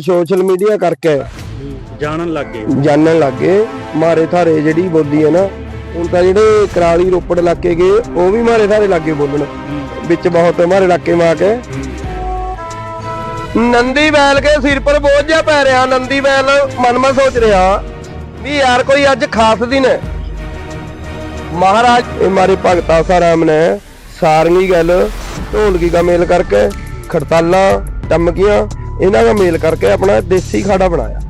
Social media ਕਰਕੇ ਜਾਣਨ ਲੱਗ ਗਏ। ਜਾਣਨ ਲੱਗੇ ਮਾਰੇ ਥਾਰੇ ਜਿਹੜੀ ਬੋਲੀ ਹੈ ਨਾ ਹੁਣ ਤਾਂ ਜਿਹੜੇ ਕਰਾਲੀ ਰੋਪੜ ਇਲਾਕੇ ਗਏ ਉਹ ਵੀ ਮਾਰੇ ਥਾਰੇ ਲੱਗੇ ਬੋਲਣ। ਵਿੱਚ ਬਹੁਤ ਮਾਰੇ ਇਲਾਕੇ ਮਾ ਕੇ। ਨੰਦੀ ਬੈਲ ਕੇ ਸਿਰ ਪਰ ਬੋਝ ਜਿਹਾ ਪੈ ਰਿਹਾ ਨੰਦੀ ਬੈਲ ਮਨ ਮਾ ਸੋਚ ਰਿਹਾ ਵੀ ਯਾਰ ਕੋਈ ਅੱਜ ਖਾਸ ਦਿਨ ਹੈ। ਮਹਾਰਾਜ ਇਹ ਮਾਰੇ ਭਗਤਾ ਸਾਰਾਮ ਨੇ ਸਾਰੰਗੀ ਗੱਲ ਢੋਲਕੀ ਦਾ ਮੇਲ ਕਰਕੇ ਖੜਤਾਲਾਂ ਟਮਕੀਆਂ ਇਹਨਾਂ ਦਾ ਮੇਲ ਕਰਕੇ ਆਪਣਾ ਦੇਸੀ ਖਾੜਾ ਬਣਾਇਆ।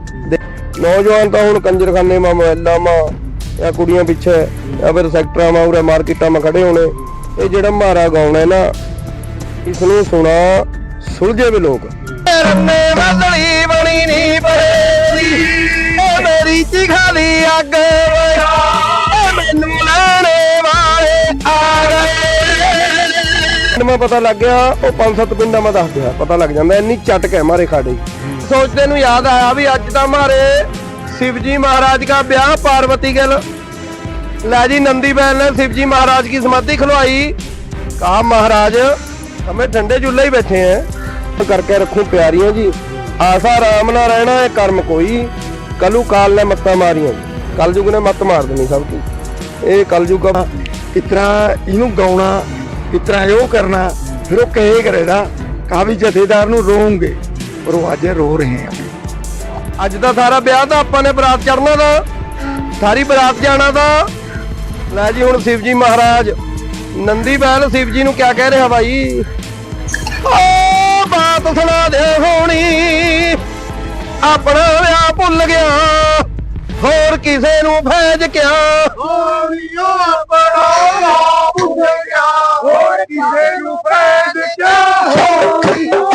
ਨੌਜਵਾਨ ਤਾਂ ਹੁਣ ਕੰਜਰਖਾਨੇ ਮਾ, ਮੋਹੱਲਾ ਮਾ, ਜਾਂ ਕੁੜੀਆਂ ਪਿੱਛੇ, ਜਾਂ ਫਿਰ ਸੈਕਟਰਾਂ ਮਾ, ਉਰੇ ਮਾਰਕੀਟਾਂ ਮਾ ਖੜੇ ਹੋਣੇ। ਇਹ ਜਿਹੜਾ ਮਾਰਾ ਗਾਉਣਾ ਹੈ ਨਾ ਇਸ ਨੂੰ ਸੁਣਾ ਸੁਲਝੇ ਵੇ ਲੋਕ। ਰੰਨੇ ਮਦਲੀ ਬਣੀ ਨਹੀਂ ਪਰੇਦੀ। ਓ ਮੇਰੀ ਚਿਖਾਲੀ ਅੱਗ ਓਏ ਮੈਨੂੰ ਲੈਣੇ ਵਾਲੇ ਆ ਗਏ। ਮੈਂ ਪਤਾ ਲੱਗ ਗਿਆ, ਉਹ ਪੰਜ ਸੱਤ ਪਿੰਡਾਂ ਮੈਂ ਦੱਸ ਦਿਆ, ਪਤਾ ਲੱਗ ਜਾਂਦਾ, ਇੰਨੀ ਚਟਕ ਹੈ ਮਾਰੇ ਖਾੜੇ ਸੋਚਦੇ ਨੂੰ ਯਾਦ ਆਇਆ ਵੀ ਅੱਜ ਤਾਂ ਮਾਰੇ ਸ਼ਿਵਜੀ ਮਹਾਰਾਜ ਦਾ ਵਿਆਹ, ਪਾਰਵਤੀ ਗਿਲ। ਲੈ ਜੀ, ਨੰਦੀ ਬੈਲ ਨੇ ਸ਼ਿਵਜੀ ਮਹਾਰਾਜ ਕੀ ਸਮਾਧੀ ਖਲਵਾਈ। ਕਹਾ ਮਹਾਰਾਜ ਹਮੇ ਠੰਡੇ ਜੁੱਲੇ ਹੀ ਬੈਠੇ ਐ ਕਰਕੇ ਰੱਖੂ ਪਿਆਰੀਆਂ ਜੀ। ਆਸਾ ਆਰਾਮ ਨਾ ਰਹਿਣਾ ਹੈ, ਕਰਮ ਕੋਈ। ਕਲੂ ਕਾਲ ਨੇ ਮੱਤਾਂ ਮਾਰੀਆਂ। ਕਲਯੁਗ ਨੇ ਮੱਤ ਮਾਰ ਦੇਣੀ ਸਭ ਕੀ ਇਹ ਕਲਯੁਗ ਦਾ ਇਤਰਾ ਇਹਨੂੰ ਗਾਉਣਾ ਇਸ ਤਰ੍ਹਾਂ ਇਹ ਕਰਨਾ ਫਿਰ ਉਹ ਕਹੇ ਕਰੇਗਾ ਵੀ ਜਥੇਦਾਰ ਨੂੰ ਰੋਉਂਗੇ ਪਰ ਉਹ ਅੱਜ ਰੋ ਰਹੇ ਆ। ਅੱਜ ਦਾ ਸਾਰਾ ਵਿਆਹ ਤਾਂ ਆਪਾਂ ਨੇ ਬਰਾਤ ਚੜਨਾ ਦਾ ਸਾਰੀ ਬਰਾਤ ਜਾਣਾ ਦਾ। ਲੈ ਜੀ ਹੁਣ ਸ਼ਿਵਜੀ ਮਹਾਰਾਜ ਨੰਦੀ ਬੈਲ ਸ਼ਿਵਜੀ ਨੂੰ ਕਿਆ ਕਹਿ ਰਿਹਾ ਭਾਈ ਓ ਬਾਤ ਸੁਣਾ ਦੇ ਹੋਣੀ ਆਪਣਾ ਵਿਆਹ ਭੁੱਲ ਗਿਆ ਹੋਰ ਕਿਸੇ ਨੂੰ ਭੇਜ ਕਿਆ? ਹੋਣੀਓ ਆਪਣਾ ਹੋਰ ਕਿਸੇ ਨੂੰ ਭੇਜ ਕਿਆ ਹੋਣੀਓ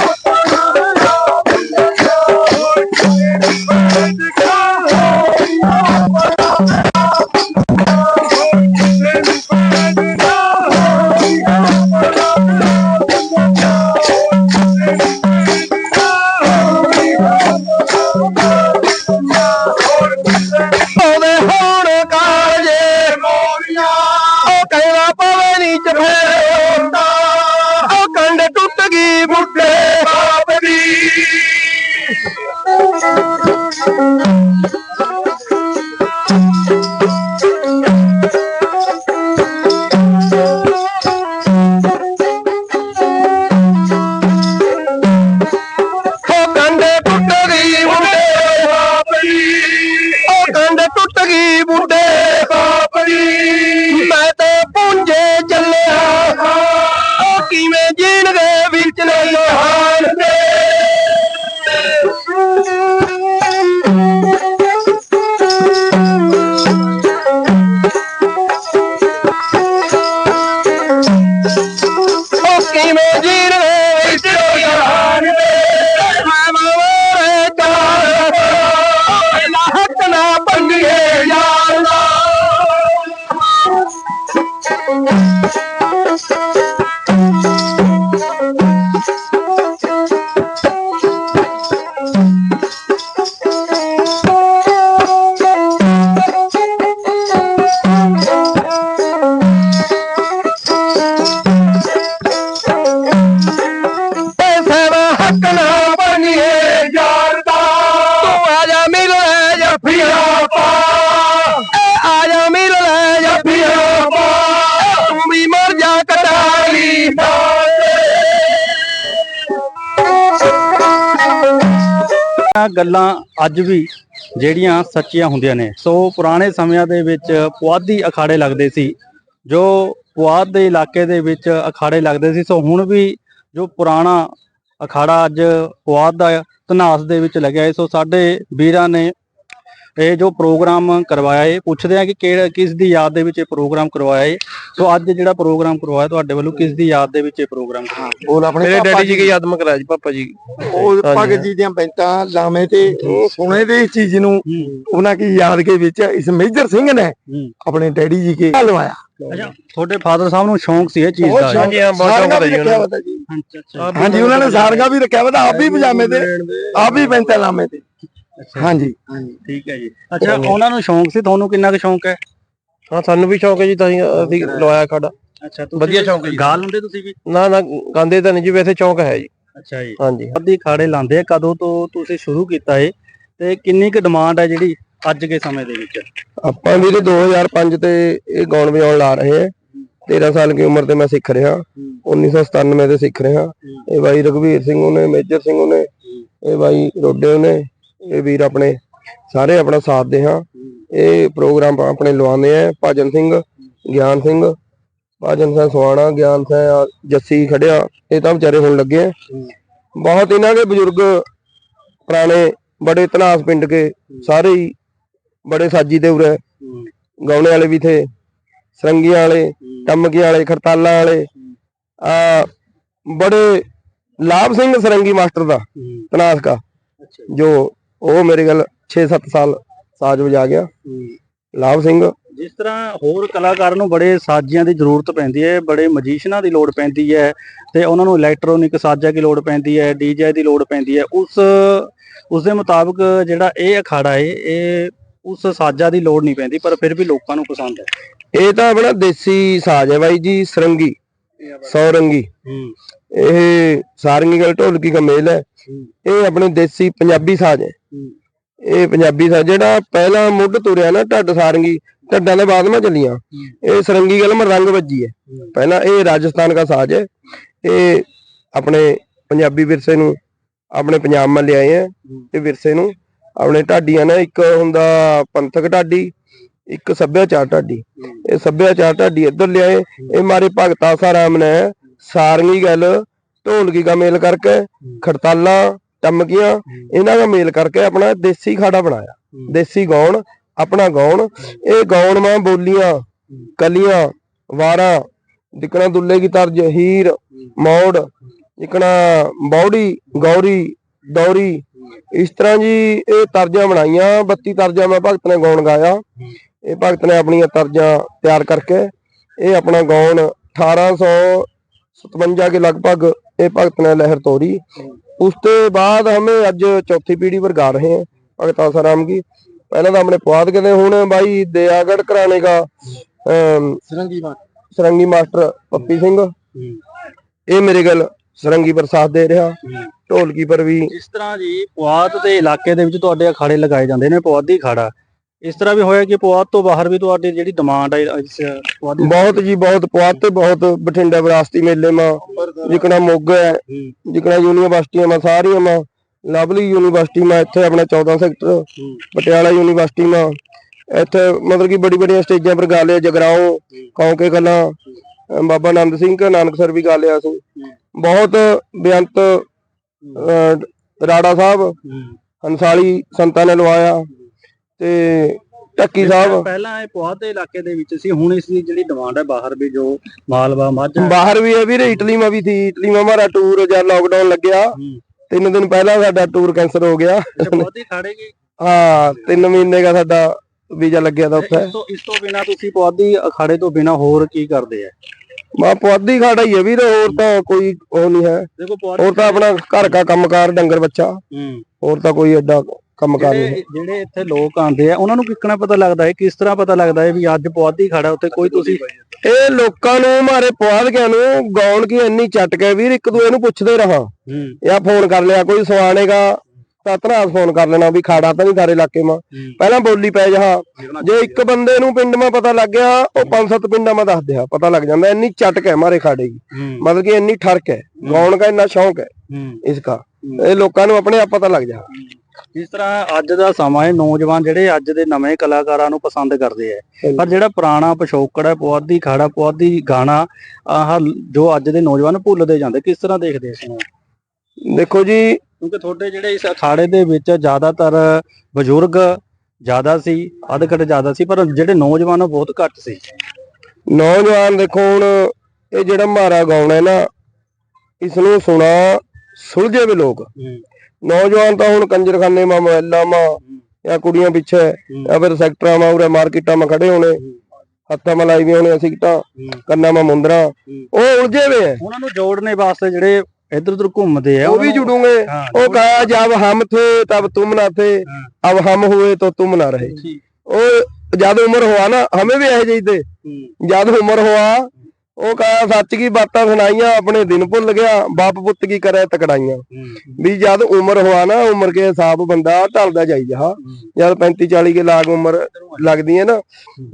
ਗੱਲਾਂ ਅੱਜ ਵੀ ਜਿਹੜੀਆਂ ਸੱਚੀਆਂ ਹੁੰਦੀਆਂ ਨੇ। ਸੋ ਪੁਰਾਣੇ ਸਮਿਆਂ ਦੇ ਵਿੱਚ ਪੁਆਧੀ ਅਖਾੜੇ ਲੱਗਦੇ ਸੀ, ਜੋ ਪੁਆਧ ਦੇ ਇਲਾਕੇ ਦੇ ਵਿੱਚ ਅਖਾੜੇ ਲੱਗਦੇ ਸੀ। ਸੋ ਹੁਣ ਵੀ ਜੋ ਪੁਰਾਣਾ ਅਖਾੜਾ ਅੱਜ ਪੁਆਧ ਦਾ ਤਨਾਸ ਦੇ ਵਿੱਚ ਲੱਗਿਆ ਹੈ। ਸੋ ਸਾਡੇ ਵੀਰਾਂ ਨੇ ਇਹ ਜੋ ਪ੍ਰੋਗਰਾਮ ਕਰਵਾਇਆ ਹੈ ਪੁੱਛਦੇ ਆ ਕਿ ਕਿਹੜਾ ਕਿਸ ਦੀ ਯਾਦ ਦੇ ਵਿੱਚ ਇਹ ਪ੍ਰੋਗਰਾਮ ਕਰਵਾਇਆ ਹੈ ਸੋ ਅੱਜ ਜਿਹੜਾ ਪ੍ਰੋਗਰਾਮ ਕਰਵਾਇਆ ਤੁਹਾਡੇ ਵੱਲੋਂ ਕਿਸ ਦੀ ਯਾਦ ਦੇ ਵਿੱਚ ਇਹ ਪ੍ਰੋਗਰਾਮ ਕਰਵਾਇਆ? ਬੋਲ ਆਪਣੇ ਮੇਰੇ ਡੈਡੀ ਜੀ ਕੀ ਯਾਦ ਮਕਰਾ ਜੀ ਪਾਪਾ ਜੀ। ਉਹ ਭਗਤ ਜੀ ਦੀਆਂ ਬੈਂਤਾਂ ਲਾਵੇਂ ਤੇ ਸੁਣੇ ਦੇ ਇਸ ਚੀਜ਼ ਨੂੰ ਉਹਨਾਂ ਕੀ ਯਾਦ ਕੇ ਵਿੱਚ ਇਸ ਮੇਜਰ ਸਿੰਘ ਨੇ। ਆਪਣੇ ਡੈਡੀ ਜੀ ਕੇ ਲਵਾਇਆ। ਅੱਛਾ ਤੁਹਾਡੇ ਫਾਦਰ ਸਾਹਿਬ ਨੂੰ ਸ਼ੌਂਕ ਸੀ ਇਹ ਚੀਜ਼ ਦਾ। ਹਾਂਜੀ, ਹਾਂ, ਬਹੁਤ ਸ਼ੌਕ ਹੈ ਜੀ ਉਹਨਾਂ ਵਾ ਜੀ। ਅੱਛਾ ਅੱਛਾ। ਹਾਂਜੀ ਉਹਨਾਂ ਨੇ ਸਾਰਗਾ ਵੀ ਰੱਖਿਆ ਵਾ ਤਾਂ ਆਪ ਵੀ ਪਜਾਮੇ ਤੇ ਆਪ ਵੀ ਬੈਂਤਾਂ ਲਾਵੇਂ ਤੇ। ਹਾਂਜੀ। ਠੀਕ ਹੈ ਜੀ। ਅੱਛਾ ਉਹਨਾਂ ਨੂੰ ਸ਼ੌਂਕ ਸੀ? ਤੁਹਾਨੂੰ ਕਿੰਨਾ ਕੁ ਸ਼ੌਂਕ ਹੈ? ਹਾਂ ਸਾਨੂੰ ਵੀ ਸ਼ੌਕ ਹੈ ਜੀ ਤਾਂ ਅਸੀਂ ਲਵਾਇਆ ਖਾੜਾ ਅੱਛਾ ਵਧੀਆ ਸ਼ੌਂਕ ਹੈ ਜੀ। ਗਾ ਲੈਂਦੇ ਤੁਸੀਂ ਵੀ? ਨਾ ਨਾ ਗਾਉਂਦੇ ਤਾਂ ਨਹੀਂ ਜੀ ਵੈਸੇ ਸ਼ੌਕ ਹੈ ਜੀ। ਅੱਛਾ ਜੀ। ਹਾਂਜੀ। ਪੁਆਧੀ ਅਖਾੜੇ ਲਾਉਂਦੇ ਆ ਕਦੋਂ ਤੋਂ ਤੁਸੀਂ ਸ਼ੁਰੂ ਕੀਤਾ ਏ ਤੇ ਕਿੰਨੀ ਕੁ ਡਿਮਾਂਡ ਹੈ ਜਿਹੜੀ ਅੱਜ ਦੇ ਸਮੇਂ ਦੇ ਵਿੱਚ? ਆਪਾਂ ਵੀਰੇ 2005 ਤੇ ਇਹ ਗਾਉਣ ਵਜਾਉਣ ਲਾ ਰਹੇ ਹਾਂ। 13 ਸਾਲ ਦੀ ਉਮਰ ਤੇ ਮੈਂ ਸਿੱਖ ਰਿਹਾ। 1997 ਦੇ ਸਿੱਖ ਰਿਹਾ। ਇਹ ਬਾਈ ਰਘਵੀਰ ਸਿੰਘ ਉਹਨੇ ਮੇਜਰ ਸਿੰਘ ਉਹਨੇ ਇਹ ਬਾਈ ਰੋਡੇ ਉਹਨੇ ਇਹ ਵੀਰ ਆਪਣੇ ਸਾਰੇ ਆਪਣਾ ਸਾਥ ਦੇ ਹਾਂ। ਇਹ ਪ੍ਰੋਗਰਾਮ ਆਪਣੇ ਲਵਾਉਂਦੇ ਆ। ਭਜਨ ਸਿੰਘ ਗਿਆਨ ਸਿੰਘ ਭਜਨ ਸਿੰਘ ਸਵਾਣਾ ਗਿਆਨ ਸਿੰਘ ਜੱਸੀ ਖੜਿਆ ਇਹ ਤਾਂ ਵਿਚਾਰੇ ਹੁਣ ਲੱਗੇ ਆ। ਬਹੁਤ ਇਹਨਾਂ ਦੇ ਬਜ਼ੁਰਗ ਪੁਰਾਣੇ ਬੜੇ ਇਤਿਹਾਸ ਪਿੰਡ ਕੇ ਸਾਰੇ ਹੀ ਬੜੇ ਸਾਜੀ ਦੇ ਉਰੇ। ਗਾਉਣੇ ਵਾਲੇ ਵੀ ਥੇ ਸਰੰਗੀਆਂ ਵਾਲੇ ਟੰਮਕੀਆਂ ਵਾਲੇ ਖੜਤਾਲਾਂ ਵਾਲੇ। ਆ ਬੜੇ ਲਾਭ ਸਿੰਘ ਸਰੰਗੀ ਮਾਸਟਰ ਦਾ ਤਨਾਸ ਕਾ ਜੋ ਉਹ ਮੇਰੇ ਗੱਲ 6-7 ਸਾਲ ਸਾਜ ਵਜਾ ਗਿਆ। ਲਾਭ ਸਿੰਘ। ਜਿਸ ਤਰ੍ਹਾਂ ਹੋਰ ਕਲਾਕਾਰਾਂ ਨੂੰ ਬੜੇ ਸਾਜ਼ੀਆਂ ਦੀ ਜ਼ਰੂਰਤ ਪੈਂਦੀ ਹੈ ਬੜੇ ਮਜੀਸ਼ੀਅਨਾਂ ਦੀ ਲੋੜ ਪੈਂਦੀ ਹੈ ਤੇ ਉਹਨਾਂ ਨੂੰ ਇਲੈਕਟ੍ਰੋਨਿਕ ਸਾਜ਼ਾਂ ਦੀ ਲੋੜ ਪੈਂਦੀ ਹੈ ਡੀਜੇ ਦੀ ਲੋੜ ਪੈਂਦੀ ਹੈ ਉਸ ਉਸ ਦੇ ਮੁਤਾਬਕ ਜਿਹੜਾ ਇਹ ਅਖਾੜਾ ਹੈ ਇਹ ਉਸ ਸਾਜ਼ਾਂ ਦੀ ਲੋੜ ਨਹੀਂ ਪੈਂਦੀ ਪਰ ਫਿਰ ਵੀ ਲੋਕਾਂ ਨੂੰ ਪਸੰਦ ਹੈ। ਇਹ ਤਾਂ ਆਪਣਾ ਦੇਸੀ ਸਾਜ ਹੈ ਬਾਈ ਜੀ ਸਰੰਗੀ। ਸੌਰੰਗੀ। ਇਹ ਸਾਰੰਗੀ ਗੱਲ ਢੋਲਕੀ ਦਾ ਮੇਲ ਹੈ। ਇਹ ਆਪਣੇ ਦੇਸੀ ਪੰਜਾਬੀ ਸਾਜ ਹੈ। ਇਹ ਪੰਜਾਬੀ ਸਾਜ ਜਿਹੜਾ ਪਹਿਲਾ ਮੁੱਢ ਤੁਰਿਆ ਨਾ ਢੱਡ ਸਾਰੰਗੀ ਢੱਡਾਂ ਦੇ ਬਾਅਦ ਮੈਂ ਚੱਲੀਆਂ। ਇਹ ਸਰੰਗੀ ਗੱਲ ਮੈਂ ਰੰਗ ਵੱਜੀ ਹੈ। ਪਹਿਲਾਂ ਇਹ ਰਾਜਸਥਾਨ ਦਾ ਸਾਜ ਹੈ। ਇਹ ਆਪਣੇ ਪੰਜਾਬੀ ਵਿਰਸੇ ਨੂੰ ਆਪਣੇ ਪੰਜਾਬ ਮਾ ਲਿਆਏ ਹੈ। ਇਹ ਵਿਰਸੇ ਨੂੰ ਆਪਣੇ ਢਾਡੀਆਂ ਨੇ ਇੱਕ ਹੁੰਦਾ ਪੰਥਕ ਢਾਡੀ ਇੱਕ ਸੱਭਿਆਚਾਰ ਢਾਡੀ। ਇਹ ਸੱਭਿਆਚਾਰ ਢਾਡੀ ਇੱਧਰ ਲਿਆਏ। ਇਹ ਮਾਰੇ ਭਗਤਾ ਆਸਾ ਰਾਮ ਨੇ ਸਾਰੰਗੀ ਗੱਲ, ਢੋਲਕੀ ਦਾ ਮੇਲ ਕਰਕੇ, ਖੜਤਾਲਾਂ ਟੰਮਕੀਆਂ ਇਹਨਾਂ ਦਾ ਮੇਲ ਕਰਕੇ ਆਪਣਾ ਦੇਸੀ ਖਾੜਾ ਬਣਾਇਆ। ਦੇਸੀ ਗਾਉਣ, ਆਪਣਾ ਗਾਉਣ। ਇਹ ਗਾਉਣ ਮਾਂ ਬੋਲੀਆਂ, ਕਲੀਆਂ, ਵਾਰਾਂ, ਜਿਕਣਾ ਦੁੱਲੇ ਕੀ ਤਰਜ ਹੀਰ ਮੌੜ, ਜਿਕਣਾ ਬੌੜੀ, ਗੌਰੀ, ਦੌਰੀ। ਇਸ ਤਰ੍ਹਾਂ ਜੀ ਇਹ ਤਰਜਾਂ ਬਣਾਈਆਂ 32 ਤਰਜਾਂ ਮੈਂ ਭਗਤ ਨੇ ਗਾਉਣ ਗਾਇਆ। ਇਹ ਭਗਤ ਨੇ ਆਪਣੀਆਂ ਤਰਜਾਂ ਤਿਆਰ ਕਰਕੇ ਇਹ ਆਪਣਾ ਗਾਉਣ 1857 ਦੇ ਲਗਭਗ ਇਹ ਭਗਤ ਨੇ ਲਹਿਰ ਤੋਰੀ। ਉਸ ਤੋਂ ਬਾਅਦ ਹਮੇ ਅੱਜ ਚੌਥੀ ਪੀੜੀ ਪਰ ਰਹੇ ਹਾਂ ਭਗਤ ਆਸਾਰਾਮ ਕੀ ਪਹਿਲਾਂ ਤਾਂ ਆਪਣੇ ਪੁਆਧ ਕਹਿੰਦੇ ਹੁਣ ਬਾਈ ਦਿਆਗੜ ਕਰਾਣੇ ਦਾ ਸਰੰਗੀ ਮਾਸਟਰ। ਪੱਪੀ ਸਿੰਘ। ਇਹ ਮੇਰੇ ਗੱਲ ਸਰੰਗੀ ਪਰ ਸਾਥ ਦੇ ਰਿਹਾ ਢੋਲਕੀ ਪਰ ਵੀ। ਇਸ ਤਰ੍ਹਾਂ ਜੀ ਪੁਆਧ ਦੇ ਇਲਾਕੇ ਦੇ ਵਿੱਚ ਤੁਹਾਡੇ ਅਖਾੜੇ ਲਗਾਏ ਜਾਂਦੇ ਨੇ ਪੁਆਧੀ ਖਾੜਾ ਇਸ ਤਰ੍ਹਾਂ ਵੀ ਹੋਇਆ ਕਿ ਪੁਆਧ ਤੋਂ ਬਾਹਰ ਵੀ ਤੁਹਾਡੀ ਜਿਹੜੀ ਡਿਮਾਂਡ ਹੈ ਬਹੁਤ ਜੀ ਬਹੁਤ। ਪੁਆਧ ਤੇ ਬਹੁਤ ਬਠਿੰਡਾ ਵਿਰਾਸਤੀ ਮੇਲੇ ਮਾ ਜਿਕਣਾ ਮੋਗਾ ਹੈ ਜਿਕਣਾ ਯੂਨੀਵਰਸਿਟੀਆਂ ਮਾ ਸਾਰੀਆਂ ਮਾ ਲਵਲੀ ਯੂਨੀਵਰਸਿਟੀ ਮਾ ਇੱਥੇ ਆਪਣਾ 14 ਸੈਕਟਰ ਪਟਿਆਲਾ ਯੂਨੀਵਰਸਿਟੀ ਮਾ ਇੱਥੇ ਮਤਲਬ ਕਿ ਬੜੀ ਬੜੀਆਂ ਸਟੇਜਾਂ ਪਰ ਗਾ ਲਿਆ ਜਗਰਾਓ ਕੇ ਕਲਾਂ ਬਾਬਾ ਨੰਦ ਸਿੰਘ ਨਾਨਕ ਸਰ ਵੀ ਗਾ ਲਿਆ ਸੀ ਬਹੁਤ ਬੇਅੰਤ ਰਾੜਾ ਸਾਹਿਬ ਹੰਸਾਲੀ ਸੰਤਾਂ ਨੇ ਲਵਾਇਆ। ਤੇ ਟੱਕੀ ਸਾਹਿਬ ਪਹਿਲਾਂ ਇਹ ਪੁਆਧ ਦੇ ਇਲਾਕੇ ਦੇ ਵਿੱਚ ਸੀ ਹੁਣ ਇਸ ਦੀ ਜਿਹੜੀ ਡਿਮਾਂਡ ਹੈ ਬਾਹਰ ਵੀ ਜੋ ਮਾਲਵਾ ਮਾਝਾ ਬਾਹਰ ਵੀ ਹੈ ਵੀਰੇ ਇਟਲੀ ਮਾ ਵੀ ਸੀ ਇਟਲੀ ਮਾ ਹਮਾਰਾ ਟੂਰ ਜਦ ਲਾਕਡਾਊਨ ਲੱਗਿਆ। ਤਿੰਨ ਦਿਨ ਪਹਿਲਾਂ ਸਾਡਾ ਟੂਰ ਕੈਂਸਲ ਹੋ ਗਿਆ। ਹਾਂ ਤਿੰਨ ਮਹੀਨੇ ਦਾ ਸਾਡਾ ਵੀਜ਼ਾ ਲੱਗਿਆ ਤਾਂ ਉੱਥੇ। ਇਸ ਤੋਂ ਇਸ ਤੋਂ ਬਿਨਾ ਤੁਸੀਂ ਪੁਆਧੀ ਅਖਾੜੇ ਤੋਂ ਬਿਨਾ ਹੋਰ ਕੀ ਕਰਦੇ ਆ? ਮਾ ਪੁਆਧੀ ਖਾੜਾ ਹੀ ਹੈ ਵੀਰ ਹੋਰ ਤਾਂ ਕੋਈ ਉਹ ਨਹੀਂ ਹੈ। ਹੋਰ ਤਾਂ ਆਪਣਾ ਘਰ ਦਾ ਕੰਮਕਾਰ ਡੰਗਰ ਬੱਚਾ। ਹੋਰ ਤਾਂ ਕੋਈ ਐਡਾ ਕੰਮਕਾਰ ਨਹੀਂ ਜਿਹੜੇ ਜਿਹੜੇ ਇੱਥੇ ਲੋਕ ਆਉਂਦੇ ਆ ਉਹਨਾਂ ਨੂੰ ਕਿੱਕਣਾ ਪਤਾ ਲੱਗਦਾ ਹੈ? ਕਿਸ ਤਰ੍ਹਾਂ ਪਤਾ ਲੱਗਦਾ ਹੈ ਵੀ ਅੱਜ ਪੁਆਧੀ ਖੜਾ ਉੱਤੇ ਕੋਈ ਤੁਸੀਂ ਇਹ ਲੋਕਾਂ ਨੂੰ ਮਾਰੇ ਪੁਆਧਕਿਆਂ ਨੂੰ ਗਾਉਣ ਕੀ ਇੰਨੀ ਚੱਟਕ ਹੈ ਵੀਰ ਇੱਕ ਦੂਏ ਨੂੰ ਪੁੱਛਦੇ ਰਹਾ। ਹੂੰ। ਜਾਂ ਫੋਨ ਕਰ ਲਿਆ ਕੋਈ ਸਵਾਣੇਗਾ ਤਾਂ ਧਨਾਸ ਫੋਨ ਕਰ ਲੈਣਾ ਵੀ ਖਾੜਾ ਤਾਂ ਨਹੀਂ ਸਾਰੇ ਇਲਾਕੇ ਮਾ। ਪਹਿਲਾਂ ਬੋਲੀ ਪੈ ਜਾ। ਜੇ ਇੱਕ ਬੰਦੇ ਨੂੰ ਪਿੰਡ ਮਾ ਪਤਾ ਲੱਗ ਗਿਆ ਉਹ ਪੰਜ ਸੱਤ ਪਿੰਡਾਂ ਮਾ ਦੱਸ ਦਿਆ। ਪਤਾ ਲੱਗ ਜਾਂਦਾ ਇੰਨੀ ਚੱਟਕ ਹੈ ਮਾਰੇ ਖਾੜੇ ਦੀ। ਮਤਲਬ ਕਿ ਇੰਨੀ ਠਰਕ ਹੈ। ਗਾਉਣ ਦਾ ਇੰਨਾ ਸ਼ੌਂਕ ਹੈ। ਹੂੰ। ਇਸਕਾ ਇਹ ਲੋਕਾਂ ਨੂੰ ਆਪਣੇ ਆਪ ਪਤਾ ਲੱਗ ਜਾ। ਜਿਸ ਤਰ੍ਹਾਂ ਅੱਜ ਦਾ ਸਮਾਂ ਹੈ ਨੌਜਵਾਨ ਜਿਹੜੇ ਅੱਜ ਦੇ ਨਵੇਂ ਕਲਾਕਾਰਾਂ ਨੂੰ ਪਸੰਦ ਕਰਦੇ ਆ। ਪਰ ਜਿਹੜਾ ਪੁਰਾਣਾ ਪਿਛੋਕੜ ਹੈ ਪੁਆਧੀ ਖਾੜਾ ਪੁਆਧੀ ਗਾਣਾ ਆਹ ਜੋ ਅੱਜ ਦੇ ਨੌਜਵਾਨ ਭੁੱਲਦੇ ਜਾਂਦੇ ਕਿਸ ਤਰ੍ਹਾਂ ਦੇਖਦੇ ਇਸ ਨੂੰ? ਦੇਖੋ ਜੀ ਕਿਉਂਕਿ ਤੁਹਾਡੇ ਜਿਹੜੇ ਇਸ ਅਖਾੜੇ ਦੇ ਵਿੱਚ ਜ਼ਿਆਦਾਤਰ ਬਜ਼ੁਰਗ ਜ਼ਿਆਦਾ ਸੀ ਅਧਖੜ ਜ਼ਿਆਦਾ ਸੀ ਪਰ ਜਿਹੜੇ ਨੌਜਵਾਨ ਉਹ ਬਹੁਤ ਘੱਟ ਸੀ। ਨੌਜਵਾਨ ਦੇਖੋ ਹੁਣ ਇਹ ਜਿਹੜਾ ਮਾਰਾ ਗਾਉਣਾ ਹੈ ਨਾ ਇਸ ਨੂੰ ਸੁਣਾ ਸੁਲਝੇ ਵੀ ਲੋਕ। ਨੌਜਵਾਨ ਤਾਂ ਹੁਣ ਕੰਜਰਖਾਨੇ ਮਾ ਮੋਬਾਈਲਾਂ ਮਾ ਜਾਂ ਕੁੜੀਆਂ ਪਿੱਛੇ ਜਾਂ ਫਿਰ ਸੈਕਟਰਾਂ ਮਾ ਉਰੇ ਮਾਰਕੀਟਾਂ ਮਾ ਖੜੇ ਹੋਣੇ। ਹੱਥਾਂ ਮਾ ਲਾਈਆਂ ਹੋਣੀਆਂ ਸਿਗਟਾਂ ਕੰਨਾਂ ਮਾ ਮੁੰਦਰਾ। ਉਹ ਉਲਝੇ ਵੇ ਆ ਉਹਨਾਂ ਨੂੰ ਜੋੜਨੇ ਵਾਸਤੇ ਜਿਹੜੇ ਇੱਧਰ ਉਧਰ ਘੁੰਮਦੇ ਆ ਉਹ ਵੀ ਜੁੜੂਗੇ। ਉਹ ਕਹਾ ਜਬ ਹਮ ਥੇ ਤਬ ਤੁਮ ਨਾ ਥੇ। ਅਬ ਹਮ ਹੋਏ ਤੋ ਤੁਮ ਨਾ ਰਹੇ। ਉਹ ਜਦ ਉਮਰ ਹੋਆ ਨਾ ਹਮੇ ਵੀ ਇਹ ਜਿਹੀ ਤੇ। ਜਦ ਉਮਰ ਹੋਆ ਉਹ ਕਹਾ ਸੱਚ ਕੀ ਬਾਤਾਂ ਸੁਣਾਈਆਂ ਆਪਣੇ ਦਿਨ ਭੁੱਲ ਗਿਆ ਬਾਪ ਪੁੱਤ ਕੀ ਕਰੇ ਤਕੜਾਈਆਂ। ਵੀ ਜਦ ਉਮਰ ਹੋਆ ਨਾ ਉਮਰ ਕੇ ਹਿਸਾਬ ਬੰਦਾ ਢਲਦਾ ਜਾਈ ਜਾ ਜਦ 35 40 ਕੇ ਲਾਗ ਉਮਰ ਲੱਗਦੀ ਹੈ ਨਾ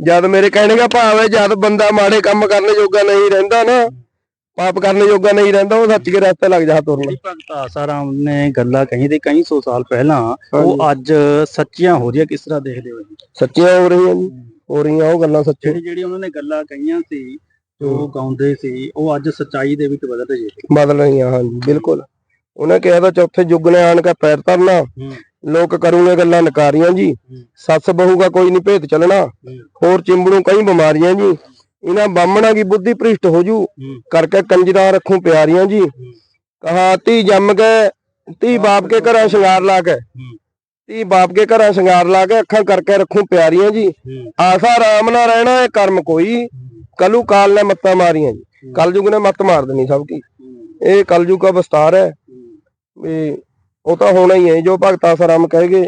ਜਦ ਮੇਰੇ ਕਹਿਣੇ ਦਾ ਭਾਵ ਹੈ ਜਦ ਬੰਦਾ ਮਾੜੇ ਕੰਮ ਕਰਨ ਜੋਗਾ ਨਹੀਂ ਰਹਿੰਦਾ ਨਾ ਪਾਪ ਕਰਨ ਜੋਗਾ ਨਹੀਂ ਰਹਿੰਦਾ ਉਹ ਸੱਚ ਕੇ ਰਸਤੇ ਲੱਗ ਜਾ ਤੁਰਨ। ਭਗਤ ਆਸਾਰਾਮ ਨੇ ਗੱਲਾਂ ਕਹੀ ਤੇ ਕਈ ਸੌ ਸਾਲ ਪਹਿਲਾਂ ਉਹ ਅੱਜ ਸੱਚੀਆਂ ਹੋ ਰਹੀਆਂ ਕਿਸ ਤਰ੍ਹਾਂ ਦੇਖਦੇ ਹੋ? ਸੱਚੀਆਂ ਹੋ ਰਹੀਆਂ ਜੀ ਹੋ ਰਹੀਆਂ ਉਹ ਗੱਲਾਂ ਸੱਚੇ ਜਿਹੜੀ ਜਿਹੜੀ ਉਹਨਾਂ ਨੇ ਗੱਲਾਂ ਕਹੀਆਂ ਸੀ ਜੋ ਗਾਉਂਦੇ ਸੀ ਉਹ ਅੱਜ ਸੱਚਾਈ ਦੇ ਵਿੱਚ ਬਦਲ ਰਹੀ ਹੈ ਬਦਲ ਰਹੀਆਂ ਹਾਂਜੀ ਬਿਲਕੁਲ। ਉਹਨੇ ਕਿਹਾ ਤਾਂ ਚੌਥੇ ਯੁੱਗ ਨੇ ਆਣ ਕੇ ਪੈਰ ਧਰਨਾ। ਲੋਕ ਕਰੂਗੇ ਗੱਲਾਂ ਨਕਾਰੀਆਂ ਜੀ। ਸੱਸ ਬਹੂ ਦਾ ਕੋਈ ਨਹੀਂ ਭੇਤ ਚੱਲਣਾ। ਹੋਰ ਚਿੰਬੜੂ ਕਈ ਬਿਮਾਰੀਆਂ ਜੀ। ਇਹਨਾਂ ਬਾਹਮਣਾ ਕੀ ਬੁੱਧੀ ਭ੍ਰਿਸ਼ਟ ਹੋ ਜੂ। ਕਰਕੇ ਕੰਜਰਾਂ ਰੱਖੂ ਪਿਆਰੀਆਂ ਜੀ। ਕਹਾ ਤੀ ਜੰਮ ਕੇ ਤੀ ਬਾਪ ਕੇ ਘਰਾਂ ਸ਼ਿੰਗਾਰ ਲਾ ਕੇ। ਤੀ ਬਾਪ ਕੇ ਘਰਾਂ ਸ਼ਿੰਗਾਰ ਲਾ ਕੇ ਅੱਖਾਂ ਕਰਕੇ ਰੱਖੂ ਪਿਆਰੀਆਂ ਜੀ। ਆਸਾ ਰਾਮ ਨਾ ਰਹਿਣਾ ਇਹ ਕਰਮ ਕੋਈ। ਕਲੂ ਕਾਲ ਨੇ ਮੱਤਾਂ ਮਾਰੀਆਂ ਜੀ। ਕਲਯੁਗ ਨੇ ਮੱਤ ਮਾਰ ਦੇਣੀ ਸਭ ਕੀ ਇਹ ਕਲਯੁਗ ਦਾ ਵਿਸਤਾਰ ਹੈ। ਵੀ ਉਹ ਤਾਂ ਹੋਣਾ ਹੀ ਹੈ ਜੋ ਭਗਤ ਆਸਾਰਾਮ ਕਹੇਗੇ।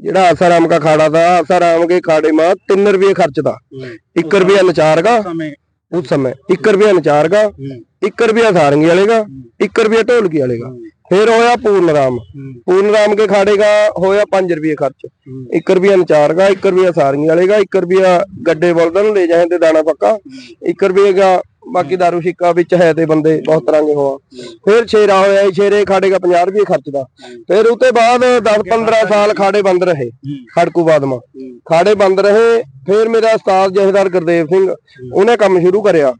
ਜਿਹੜਾ ਆਸਾਰਾਮ ਦਾ ਖਾੜਾ ਦਾ ਆਸਾਰਾਮ ਕੇ ਖਾੜੇ ਮਾ 3 ਰੁਪਏ ਖਰਚਦਾ 1 ਰੁਪਿਆ ਨਚਾਰਗਾ ਉਸ ਸਮੇਂ। 1 ਰੁਪਿਆ ਨਚਾਰਗਾ 1 ਰੁਪਿਆ ਸਾਰੰਗੀ ਵਾਲੇਗਾ 1 ਰੁਪਿਆ ਢੋਲਕੀ ਵਾਲੇਗਾ ਫਿਰ ਹੋਇਆ ਪੂਰਨ ਰਾਮ। ਪੂਰਨ ਰਾਮ ਕੇ ਖਾੜੇਗਾ ਹੋਇਆ 5 ਰੁਪਏ ਖਰਚ। 1 ਰੁਪਿਆ ਨਚਾਰਗਾ 1 ਰੁਪਿਆ ਸਾਰੰਗੀ ਵਾਲੇਗਾ 1 ਰੁਪਿਆ ਗੱਡੇ ਬਲਦਾਂ ਨੂੰ ਲੈ ਜਾਏ ਤੇ ਦਾਣਾ ਪੱਕਾ। 1 ਰੁਪਏ ਦਾ ਬਾਕੀ ਦਾਰੂ ਸ਼ਿੱਕਾ ਵਿੱਚ ਹੈ ਤੇ ਬੰਦੇ ਬਹੁਤ ਤਰ੍ਹਾਂ ਦੇ ਹੋਆ। ਫਿਰ ਛੇਰਾ ਹੋਇਆ ਛੇਰੇ ਖਾੜੇਗਾ 50 ਰੁਪਏ ਖਰਚਦਾ ਫਿਰ ਉਤੇ ਬਾਅਦ 10 15 ਸਾਲ ਖਾੜੇ ਬੰਦ ਰਹੇ ਖੜਕੂ ਬਾਦਮਾ। ਖਾੜੇ ਬੰਦ ਰਹੇ ਫਿਰ ਮੇਰਾ ਉਸਤਾਦ ਜਹੇਦਾਰ ਗੁਰਦੇਵ ਸਿੰਘ ਉਹਨੇ ਕੰਮ ਸ਼ੁਰੂ ਕਰਿਆ।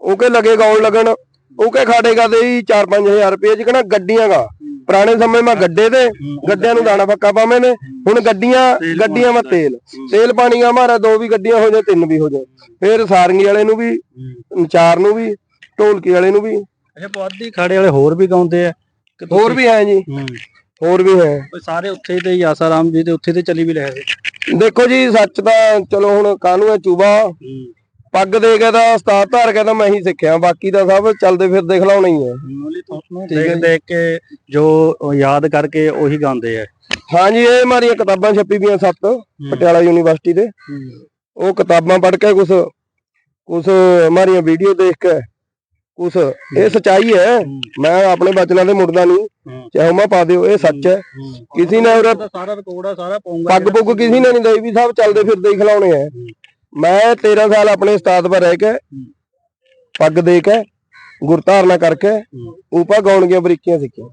ਉਹ ਕੇ ਲਗੇ ਗਾਉਣ ਲੱਗਣ ਉਹ ਕੇ ਖਾੜੇਗਾ ਦੇ ਹੀ 4-5000 ਰੁਪਏ ਚ ਕਹਣਾ ਗੱਡੀਆਂ ਦਾ ਪੁਰਾਣੇ ਸਮੇਂ ਮੈਂ ਗੱਡੇ ਤੇ ਗੱਡਿਆਂ ਨੂੰ ਦਾਣਾ ਪੱਕਾ ਪਾਵੇਂ ਨੇ। ਹੁਣ ਗੱਡੀਆਂ ਗੱਡੀਆਂ ਮੈਂ ਤੇਲ। ਤੇਲ ਪਾਣੀ ਦਾ ਮਾਰਾ ਦੋ ਵੀ ਗੱਡੀਆਂ ਹੋ ਜਾਏ ਤਿੰਨ ਵੀ ਹੋ ਜਾਏ ਫਿਰ ਸਾਰੰਗੀ ਵਾਲੇ ਨੂੰ ਵੀ ਚਾਰ ਨੂੰ ਵੀ ਢੋਲਕੀ ਵਾਲੇ ਨੂੰ ਵੀ। ਅੱਛਾ ਪੁਆਧੀ ਖਾੜੇ ਵਾਲੇ ਹੋਰ ਵੀ ਗਾਉਂਦੇ ਆ। ਹੋਰ ਵੀ ਹੈ ਜੀ। ਹੋਰ ਵੀ ਹੈ। ਸਾਰੇ ਉੱਥੇ ਤੇ ਆਸਾਰਾਮ ਜੀ ਦੇ ਉੱਥੇ ਤੇ ਚਲੀ ਵੀ ਲੈ ਗਏ ਦੇਖੋ ਜੀ ਸੱਚ ਤਾਂ ਚਲੋ ਹੁਣ ਕਾਹਨੂੰ ਹੈ ਚੂਬਾ। ਪੱਗ ਦੇ ਕੇ ਤਾਂ ਉਸਤਾਦ ਧਾਰ ਕੇ ਤਾਂ ਮੈਂ ਹੀ ਸਿੱਖਿਆ ਬਾਕੀ ਤਾਂ ਸਭ ਚੱਲਦੇ ਫਿਰਦੇ ਖਿਲਾਉਣੇ ਹੀ ਹੈ ਠੀਕ ਹੈ ਦੇਖ ਕੇ ਜੋ ਯਾਦ ਕਰਕੇ ਉਹੀ ਗਾਉਂਦੇ ਆ। ਹਾਂਜੀ ਇਹ ਮਾਰੀਆਂ ਕਿਤਾਬਾਂ ਛਪੀ ਵੀਆਂ ਸੱਤ ਪਟਿਆਲਾ ਯੂਨੀਵਰਸਿਟੀ ਦੇ। ਉਹ ਕਿਤਾਬਾਂ ਪੜ੍ਹ ਕੇ ਕੁਛ ਕੁਛ ਮਾਰੀਆਂ ਵੀਡੀਓ ਦੇਖ ਕੇ ਕੁਛ ਇਹ ਸਚਾਈ ਹੈ। ਮੈਂ ਆਪਣੇ ਬਚਨਾਂ ਦੇ ਮੁੜਦਾ ਨਹੀਂ। ਚਾਹੇ ਮੈਂ ਪਾ ਦਿਓ ਇਹ ਸੱਚ ਹੈ। ਕਿਸੇ ਨੇ ਸਾਰਾ ਰਿਕਾਰਡ ਆ ਸਾਰਾ ਪਾਉਂਗਾ ਪੱਗ ਪੁੱਗ ਕਿਸੇ ਨੇ ਨਹੀਂ ਦੇਈ ਵੀ ਸਭ ਚੱਲਦੇ ਫਿਰਦੇ ਹੀ ਖਿਲਾਉਣੇ ਆ। ਮੈਂ 13 ਸਾਲ ਆਪਣੇ ਉਸਤਾਦ ਪਰ ਰਹਿ ਕੇ ਪੱਗ ਦੇ ਕੇ ਗੁਰਧਾਰਨਾ ਕਰਕੇ ਉਪਾ ਗਾਉਣ ਦੀਆਂ ਬਰੀਕੀਆਂ ਸਿੱਖੀਆਂ।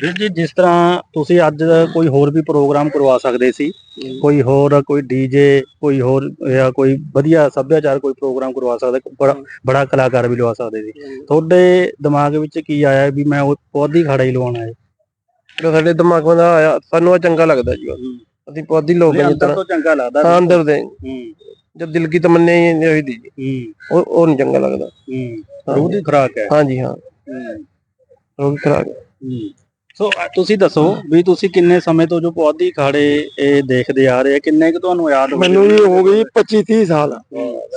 ਵੀਰ ਜੀ ਜਿਸ ਤਰ੍ਹਾਂ ਤੁਸੀਂ ਅੱਜ ਕੋਈ ਹੋਰ ਵੀ ਪ੍ਰੋਗਰਾਮ ਕਰਵਾ ਸਕਦੇ ਸੀ ਕੋਈ ਹੋਰ ਕੋਈ ਡੀਜੇ ਕੋਈ ਹੋਰ ਜਾਂ ਕੋਈ ਵਧੀਆ ਸੱਭਿਆਚਾਰ ਕੋਈ ਪ੍ਰੋਗਰਾਮ ਕਰਵਾ ਸਕਦਾ ਬੜਾ ਕਲਾਕਾਰ ਵੀ ਲਵਾ ਸਕਦੇ ਸੀ। ਤੁਹਾਡੇ ਦਿਮਾਗ ਵਿੱਚ ਕੀ ਆਇਆ ਵੀ ਮੈਂ ਉਹ ਪੌਦੀ ਖਾੜਾ ਹੀ ਲਵਾਉਣਾ ਹੈ? ਸਾਡੇ ਦਿਮਾਗ ਵਿੱਚ ਆਇਆ ਸਾਨੂੰ ਆ ਚੰਗਾ ਲੱਗਦਾ ਜੀ ਅਸੀਂ ਪੌਦੀ ਲੋਕ ਜਿਸ ਅੰਦਰ ਤਰ੍ਹਾਂ ਤੋਂ ਚੰਗਾ ਲੱਗਦਾ ਹਾਂ ਅੰਦਰ ਦੇ ਹੂੰ ਜਦ ਦਿਲ ਕੀ ਤਮੰਨਾ ਹੀ ਨਹੀਂ ਹੋਈ ਦੀ ਹੂੰ ਉਹ ਉਹ ਨਹੀਂ ਚੰਗਾ ਲੱਗਦਾ ਹੂੰ ਰੂਹ ਦੀ ਖੁਰਾਕ ਹੈ ਹਾਂਜੀ ਹਾਂ ਹੂੰ ਰੋਗ ਖਰਾਬ ਹੂੰ। ਸੋ ਅ, ਤੁਸੀਂ ਦੱਸੋ ਵੀ ਤੁਸੀਂ ਕਿੰਨੇ ਸਮੇਂ ਤੋਂ ਜੋ ਪੌਦੀ ਖਾੜੇ ਇਹ ਦੇਖਦੇ ਆ ਰਹੇ ਆ ਕਿੰਨੇ ਕੁ ਤੁਹਾਨੂੰ ਯਾਦ ਹੋਣਗੇ? ਮੈਨੂੰ ਜੀ ਹੋ ਗਈ 25 30 ਸਾਲ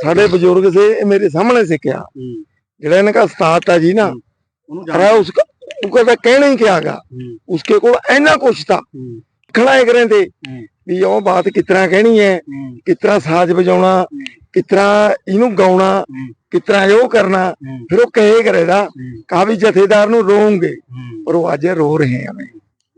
ਸਾਡੇ ਬਜ਼ੁਰਗ ਸੇ ਇਹ ਮੇਰੇ ਸਾਹਮਣੇ ਸਿੱਖਿਆ ਹੂੰ। ਜਿਹੜਾ ਇਹਨਾਂ ਦਾ ਉਸਤਾਦ था जी ना ਉਹਨੂੰ अरे ਜਾਣ- उसका उसका तो कहना ही क्या गा ਹੂੰ, उसके को इन्ना कुछ ਖੜਾ ਹੈ ਕਰੇ ਵੀ ਉਹ ਬਾਤ ਕਿਤਨਾ ਕਹਿਣੀ ਹੈ ਕਿਤਨਾ ਸਾਜ਼ ਵਜਾਉਣਾ ਕਿਤਨਾ ਇਹਨੂੰ ਗਾਉਣਾ ਕਿਤਨਾ ਇਹ ਕਰਨਾ ਫਿਰ ਉਹ ਕਹੇ ਕਰੇਗਾ ਕਾ ਵੀ ਜਥੇਦਾਰ ਨੂੰ ਰੋਉਂਗੇ ਪਰ ਉਹ ਅੱਜ ਰੋ ਰਹੇ ਆ ਮੈਂ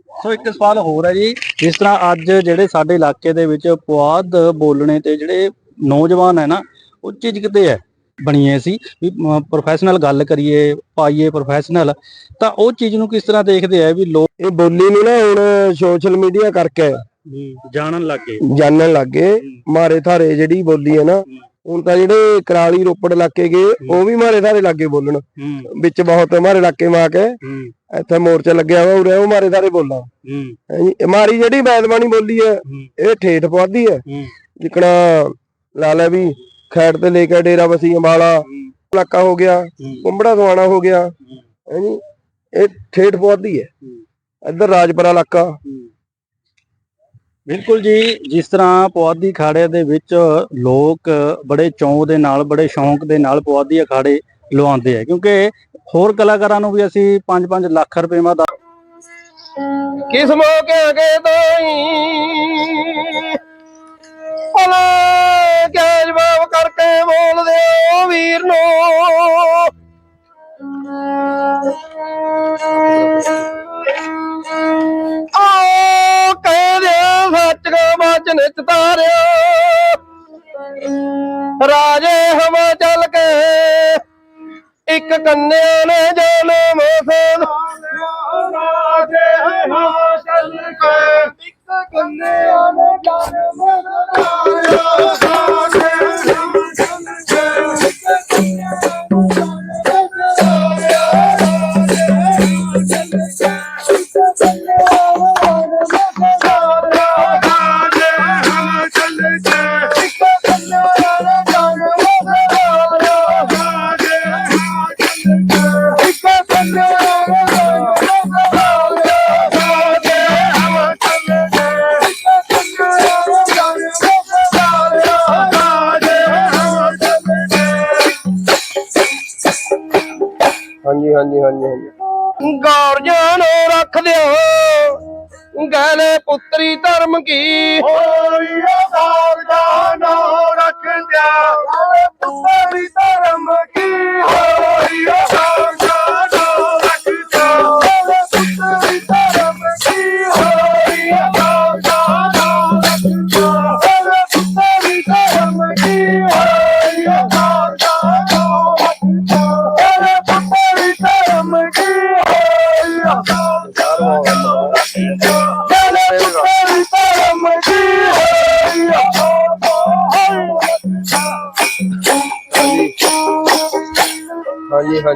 ਸੋ ਇੱਕ ਸਵਾਲ ਹੋਰ ਹੈ ਜੀ ਜਿਸ ਤਰ੍ਹਾਂ ਅੱਜ ਜਿਹੜੇ ਸਾਡੇ ਇਲਾਕੇ ਦੇ ਵਿੱਚ ਪੁਆਧ ਬੋਲਣੇ ਤੇ ਜਿਹੜੇ ਨੌਜਵਾਨ ਹੈ ਨਾ ਉਹ ਚੀਜ਼ ਕਿਤੇ ਹੈ। ਬਣੀਏ ਸੀ। ਵੀ ਪ੍ਰੋਫੈਸ਼ਨਲ ਗੱਲ ਕਰੀਏ ਪਾਈਏ ਪ੍ਰੋਫੈਸ਼ਨਲ ਤਾਂ ਉਹ ਚੀਜ਼ ਨੂੰ ਕਿਸ ਤਰ੍ਹਾਂ ਦੇਖਦੇ ਆ ਵੀ ਲੋਕ ਇਹ ਬੋਲੀ ਨੂੰ ਨਾ ਹੁਣ ਸੋਸ਼ਲ ਮੀਡੀਆ ਕਰਕੇ ਜਾਣਨ ਲੱਗੇ ਜਾਣਨ ਲੱਗੇ ਮਾਰੇ ਥਾਰੇ ਜਿਹੜੀ ਬੋਲੀ ਹੈ ਨਾ ਹੁਣ ਤਾਂ ਜਿਹੜੇ ਕਰਾਲੀ ਰੋਪੜ ਇਲਾਕੇ ਗਏ ਉਹ ਵੀ ਮਾਰੇ ਥਾਰੇ ਲੱਗੇ ਬੋਲਣ। ਵਿੱਚ ਬਹੁਤ ਮਾਰੇ ਇਲਾਕੇ ਮਾ ਕੇ ਇੱਥੇ ਮੋਰਚਾ ਲੱਗਿਆ ਵਾ ਉਰੇ ਉਹ ਮਾਰੇ ਥਾਰੇ ਬੋਲਾਂ। ਹੈਂਜੀ। ਮਾਰੀ ਜਿਹੜੀ ਬੈਦਬਾਣੀ ਬੋਲੀ ਹੈ ਇਹ ਠੇਠ ਪਵਾਦੀ ਹੂੰ, ਜਿਕਣਾ ਲਾ ਲੈ ਵੀ ਖੈੜ ਤੇ ਲੈ ਕੇ ਡੇਰਾ ਬਸੀ ਅੰਬਾਲਾ। ਇਲਾਕਾ ਹੋ ਗਿਆ ਕੁੰਬੜਾ ਸਵਾਣਾ ਹੋ ਗਿਆ। ਹੈਂਜੀ ਇਹ ਠੇਠ ਪਵਾਦੀ ਹੈ। ਇੱਧਰ ਰਾਜਪੁਰਾ ਇਲਾਕਾ। ਬਿਲਕੁਲ ਜੀ ਜਿਸ ਤਰ੍ਹਾਂ ਪੁਆਧੀ ਅਖਾੜੇ ਦੇ ਵਿੱਚ ਲੋਕ ਬੜੇ ਚੌਂਕ ਦੇ ਨਾਲ ਬੜੇ ਸ਼ੌਂਕ ਦੇ ਨਾਲ ਪੁਆਧੀ ਅਖਾੜੇ ਲਵਾਉਂਦੇ ਆ। ਕਿਉਂਕਿ ਹੋਰ ਕਲਾਕਾਰਾਂ ਨੂੰ ਵੀ ਅਸੀਂ 5-5 ਲੱਖ ਰੁਪਏ ਮਾ ਕਿਸ ਮੌਕੇ ਕੇ ਦੋਈ ਭਲੇ ਇੱਕ ਕੰਨਿਆ ਨੇ ਜਨਮ ਸੋਨ ਹਾਂਜੀ ਹਾਂਜੀ ਹਾਂਜੀ ਹਾਂਜੀ। ਗੌਰ ਜਾਨ ਰੱਖ ਦਿਓ। ਗੈਲੇ ਪੁੱਤਰੀ ਧਰਮ ਕੀ? ਹੋਈ ਆਦਾਰ ਰੱਖ ਨਾਮ ਰੱਖਿਆ ਪੁੱਤਰੀ ਧਰਮ ਕੀ? ਹੋਈ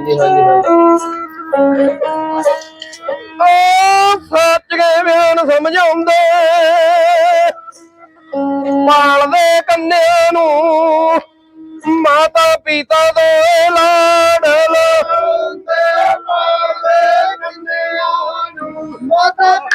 ਹਾਂਜੀ ਹਾਂਜੀ ਓ ਸੱਚ ਕੇ ਬਿਆਨ ਸਮਝਾਉਂਦੇ ਪਾਲਦੇ ਕੰਨਿਆਂ ਨੂੰ ਮਾਤਾ ਪਿਤਾ ਦੇ ਲਾਡਲ। ਮਾਤਾ ਪਿਤਾ ਦਾ